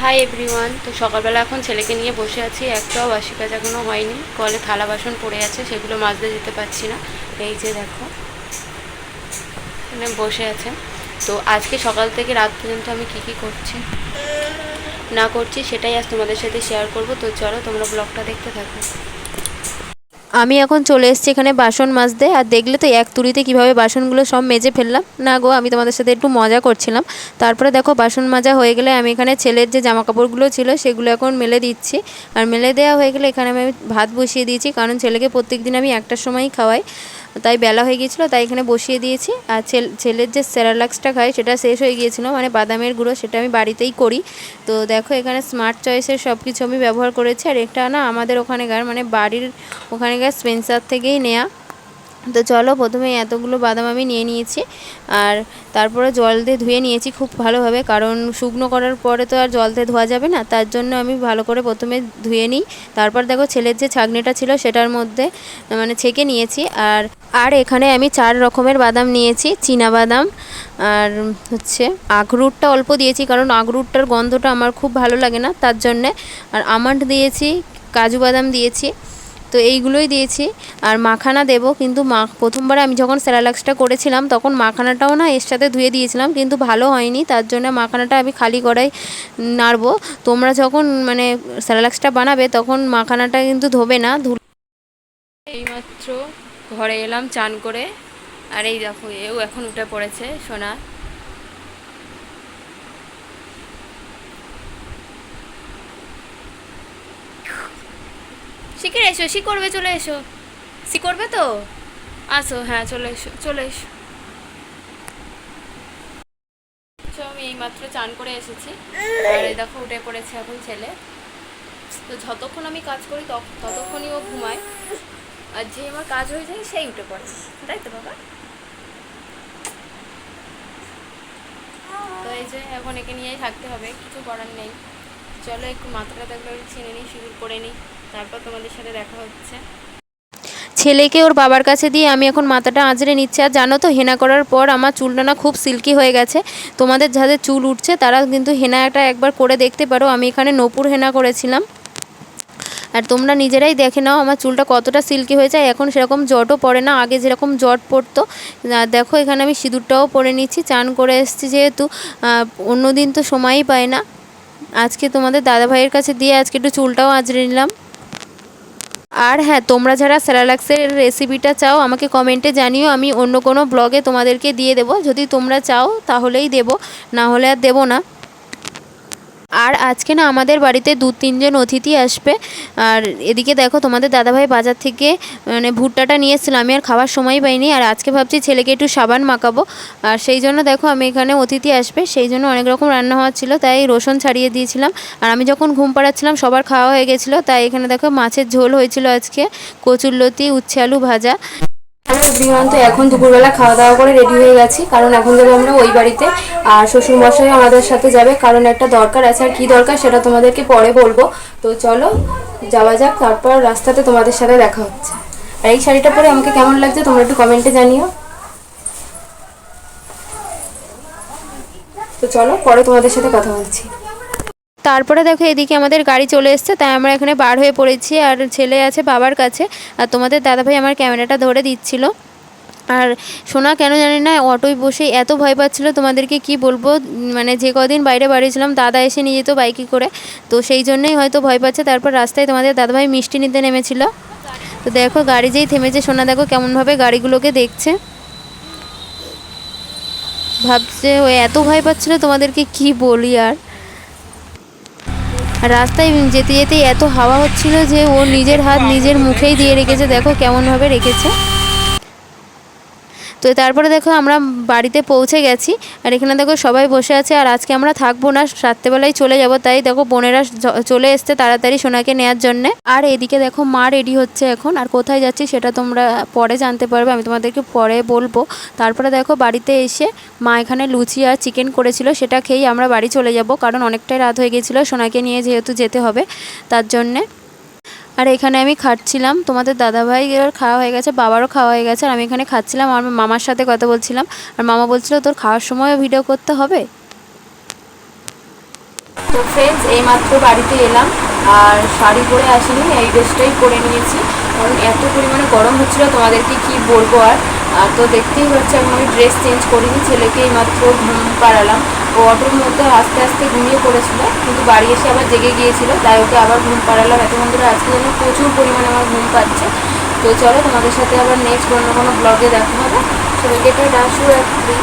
Hi everyone তো সকালবেলা এখন ছেলেকে নিয়ে বসে আছি। একটাও বাসি কাজ এখনও হয়নি। কলে থালা বাসন পড়ে আছে। সেগুলো মাজতে যেতে পারছি না। এই যে দেখো বসে আছে। তো আজকে সকাল থেকে রাত পর্যন্ত আমি কি কি করছি? না করছি, সেটাই আজ তোমাদের সাথে শেয়ার করব। তো চলো, তোমরা ব্লগটা দেখতে থাকো। আমি এখন চলে এসেছি এখানে বাসন মাজতে, আর দেখলে তো এক তুড়িতে কীভাবে বাসনগুলো সব মেজে ফেললাম। না গো, আমি তোমাদের সাথে একটু মজা করছিলাম। তারপরে দেখো, বাসন মাজা হয়ে গেলে আমি এখানে ছেলের যে জামা কাপড়গুলো ছিল, সেগুলো এখন মেলে দিচ্ছি। আর মেলে দেওয়া হয়ে গেলে এখানে আমি ভাত বসিয়ে দিয়েছি, কারণ ছেলেকে প্রত্যেক দিন আমি একটার সময়ই খাওয়াই। তাই বেলা হয়ে গিয়েছিল, তাই এখানে বসিয়ে দিয়েছি। আর ছেল- ছেলের যে স্যারালাক্সটা খায় সেটা শেষ হয়ে গিয়েছিল মানে বাদামের গুঁড়ো সেটা আমি বাড়িতেই করি। তো দেখো এখানে স্মার্ট চয়েসের সব কিছু আমি ব্যবহার করেছি। আর এটা না আমাদের ওখানেকার মানে বাড়ির ওখানেকার স্পেন্সার থেকেই নেয়া। তো চলো প্রথমে এতগুলো বাদাম আমি নিয়ে নিয়েছি আর তারপরে জল দিয়ে ধুয়ে নিয়েছি খুব ভালোভাবে, কারণ শুকনো করার পরে তো আর জল দিয়ে ধোয়া যাবে না, তার জন্য আমি ভালো করে প্রথমে ধুয়ে নিই। তারপর দেখো ছেলের যে ছাগনিটা ছিল সেটার মধ্যে মানে ছেঁকে নিয়েছি আর আর এখানে আমি চার রকমের বাদাম নিয়েছি, চীনা বাদাম আর হচ্ছে আখরুটটা অল্প দিয়েছি, কারণ আখরুটটার গন্ধটা আমার খুব ভালো লাগে না, তার জন্যে। আর আমন্ড দিয়েছি, কাজু বাদাম দিয়েছি তো এইগুলোই দিয়েছি। আর মাখানা দেবো, কিন্তু মা, প্রথমবার আমি যখন স্যারালাক্সটা করেছিলাম, তখন মাখানাটাও না এর সাথে ধুয়ে দিয়েছিলাম, কিন্তু ভালো হয়নি, তার জন্য মাখানাটা আমি খালি করাই নাড়বো। তোমরা যখন মানে স্যারালাক্সটা বানাবে, তখন মাখানাটা কিন্তু ধোবে না ধু এইমাত্র ঘরে এলাম, চান করে। আর এই দেখো, এও এখন উঠে পড়েছে, সোনা। শিখে এসো শি করবে, চলে এসো। শি করবে তো? আসো হ্যাঁ চলে এসো চলে এসো। আমি এইমাত্র চান করে এসেছি। আর এই দেখো, উঠে পড়েছে এখন ছেলে। তো যতক্ষণ আমি কাজ করি ততক্ষণই ও ঘুমায়। আর যে আমার কাজ হয়ে যায়, সেই উঠে পড়ে। তাই তো, বাবা? তো এই যে, এখন একে নিয়েই থাকতে হবে, কিছু করার নেই। চলো, একটু মাথাটা দেখলে ছিনে নিই সিঁদুর করে নিই। তারপর তোমাদের সাথে দেখা হচ্ছে। ছেলেকে ওর বাবার কাছে দিয়ে আমি এখন মাথাটা আঁচড়ে নিচ্ছি। আর জানো তো, হেনা করার পর আমার চুলটা না খুব সিল্কি হয়ে গেছে। তোমাদের যাদের চুল উঠছে, তারা কিন্তু হেনাটা একবার করে দেখতে পারো। আমি এখানে নপুর হেনা করেছিলাম। আর তোমরা নিজেরাই দেখে নাও আমার চুলটা কতটা সিল্কি হয়ে যায় এখন সেরকম জটও পড়ে না, আগে যেরকম জট পড়তো। দেখো, এখানে আমি সিঁদুরটাও পরে নিচ্ছি, চান করে এসেছি যেহেতু। অন্য দিন তো সময়ই পায় না। আজকে তোমাদের দাদা ভাইয়ের কাছে দিয়ে আজকে একটু চুলটাও আঁচড়ে নিলাম। আর হ্যাঁ তোমরা যারা স্যারালাক্সের রেসিপিটা চাও, আমাকে কমেন্টে জানিও, আমি অন্য কোনো ব্লগে তোমাদেরকে দিয়ে দেবো। যদি তোমরা চাও, তাহলেই দেব, না হলে আর দেবো না। আর আজকে না আমাদের বাড়িতে দু তিনজন অতিথি আসবে। আর এদিকে দেখো তোমাদের দাদাভাই বাজার থেকে মানে ভুট্টাটা নিয়ে এসেছিল, আমি আর খাওয়ার সময় পাইনি। আর আজকে ভাবছি ছেলেকে একটু সাবান মাখাবো। আর সেই জন্য দেখো আমি এখানে অতিথি আসবে, সেই জন্য অনেক রকম রান্না হওয়ার ছিল, তাই রসুন ছাড়িয়ে দিয়েছিলাম। আর আমি যখন ঘুম পাড়াচ্ছিলাম, সবার খাওয়া হয়ে গেছিল, তাই এখানে দেখো মাছের ঝোল হয়েছিল আজকে। কচুরলতি, উচ্ছে আলু ভাজা। এভরিওয়ান তো এখন দুপুরবেলা খাওয়া দাওয়া করে রেডি হয়ে গেছি। কারণ এখন যাব আমরা ওই বাড়িতে। আর শ্বশুর মশাই আমাদের সাথে যাবে। কারণ একটা দরকার আছে। আর কি দরকার সেটা তোমাদেরকে পরে বলব। তো চলো, যাওয়া যাক। তারপর রাস্তাতে তোমাদের সাথে দেখা হচ্ছে। আর এই শাড়িটা পরে আমাকে কেমন লাগছে তোমরা একটু কমেন্টে জানিও। তো চলো, পরে তোমাদের সাথে কথা বলছি। তারপরে দেখো এদিকে আমাদের গাড়ি চলে এসছে, তাই আমরা এখানে বার হয়ে পড়েছি আর ছেলে আছে বাবার কাছে। আর তোমাদের দাদাভাই আমার ক্যামেরাটা ধরে দিচ্ছিল। আর সোনা কেন জানি না, অটোয় বসে এত ভয় পাচ্ছিল তোমাদেরকে কি বলব? মানে যে কদিন বাইরে বাড়িয়েছিলাম, দাদা এসে নিয়ে যেত বাইকে করে। তো সেই জন্যই হয়তো ভয় পাচ্ছে। তারপর রাস্তায় তোমাদের দাদাভাই মিষ্টি নিতে নেমেছিল। তো দেখো গাড়ি যেই থেমেছে, সোনা দেখো কেমনভাবে গাড়িগুলোকে দেখছে। ভাবছে ও এত ভয় পাচ্ছিল তোমাদেরকে কি বলি আর আর। রাস্তায় যেতে যেতে এত হাওয়া হচ্ছিল যে ও নিজের হাত নিজের মুখেই দিয়ে রেখেছে। দেখো কেমনভাবে রেখেছে। তো তারপরে দেখো আমরা বাড়িতে পৌঁছে গেছি। আর এখানে দেখো সবাই বসে আছে আর আজকে আমরা থাকব না, রাত্রেবেলায় চলে যাব। তাই দেখো বোনেরা চলে এসছে তাড়াতাড়ি সোনাকে নেওয়ার জন্যে। আর এদিকে দেখো মা রেডি হচ্ছে এখন। আর কোথায় যাচ্ছি সেটা তোমরা পরে জানতে পারবে, আমি তোমাদেরকে পরে বলব। তারপরে দেখো বাড়িতে এসে মা এখানে লুচি আর চিকেন করেছিল, সেটা খেয়েই আমরা বাড়ি চলে যাব। কারণ অনেকটাই রাত হয়ে গেছিল সোনাকে নিয়ে যেহেতু যেতে হবে তার জন্যে। আর এখানে আমি খাচ্ছিলাম। তোমাদের দাদাভাই এবার খাওয়া হয়ে গেছে, বাবারও খাওয়া হয়ে গেছে, আর আমি এখানে খাচ্ছিলাম, আমার মামার সাথে কথা বলছিলাম। আর মামা বলছিল, তোর খাওয়ার সময়ও ভিডিও করতে হবে? তো ফ্রেন্ডস এইমাত্র বাড়িতে এলাম, আর শাড়ি পরে আসিনি, এই ড্রেসটাই পরে নিয়েছি। কারণ এত পরিমাণে গরম হচ্ছিল, তোমাদেরকে কি বলব আর? আর তো দেখতেই হচ্ছে এখন আমি ড্রেস চেঞ্জ করিনি, ছেলেকে এইমাত্র ঘুম পাড়ালাম। ও অটোর মধ্যে আস্তে আস্তে ঘুমিয়ে পড়েছিল, কিন্তু বাড়ি এসে আবার জেগে গিয়েছিল, তাই ওকে আবার ঘুম পাড়ালাম। এত বন্ধুরা, আজকে যেন প্রচুর পরিমাণে আমার ঘুম পাচ্ছে। তো চলো তোমাদের সাথে আবার নেক্সট অন্য কোনো ব্লগে দেখা হবে। সবাইকে শুভ রাত্রি